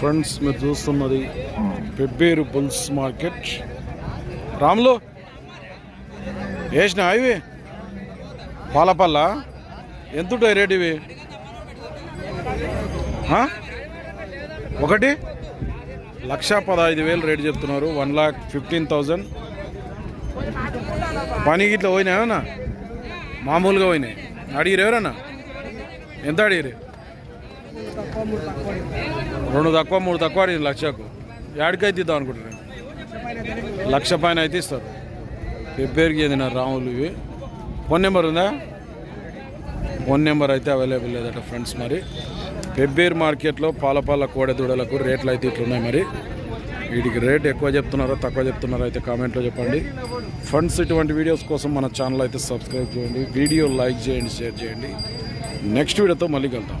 Friends మీరు చూస్తున్నది Pebbair bulls market. Ramulu వేసిన ఇవి? పాలపల్ల? ఎంత ఉంటాయి రేట్ ఇవి? ఒకటి? లక్ష పదహైదు వేలు రేటు చెప్తున్నారు. One lakh fifteen thousand. పని గిట్ల పోయినాయన్నా మామూలుగా పోయినాయి. అడిగిరు ఎవరన్నా? ఎంత అడిగిరు రెండు తక్కువ మూడు తక్కువ అడిగింది లక్షకు. ఏడికైతే ఇద్దాం అనుకుంటున్నాను లక్ష పైన అయితే ఇస్తారు. పెబ్బేరుకి చెందిన రాములు ఇవి. ఫోన్ నెంబర్ ఉందా? ఫోన్ నెంబర్ అయితే అవైలబుల్ లేదట ఫ్రెండ్స్ మరి. పెబ్బేరు మార్కెట్లో పాలపాల కోడెదూడలకు రేట్లు అయితే ఇట్లున్నాయి మరి. వీటికి రేట్ ఎక్కువ చెప్తున్నారో తక్కువ చెప్తున్నారో అయితే కామెంట్లో చెప్పండి. ఫ్రెండ్స్ ఇటువంటి వీడియోస్ కోసం మన ఛానల్ అయితే సబ్స్క్రైబ్ చేయండి. వీడియో లైక్ చేయండి షేర్ చేయండి. నెక్స్ట్ వీడియోతో మళ్ళీ కలుద్దాం.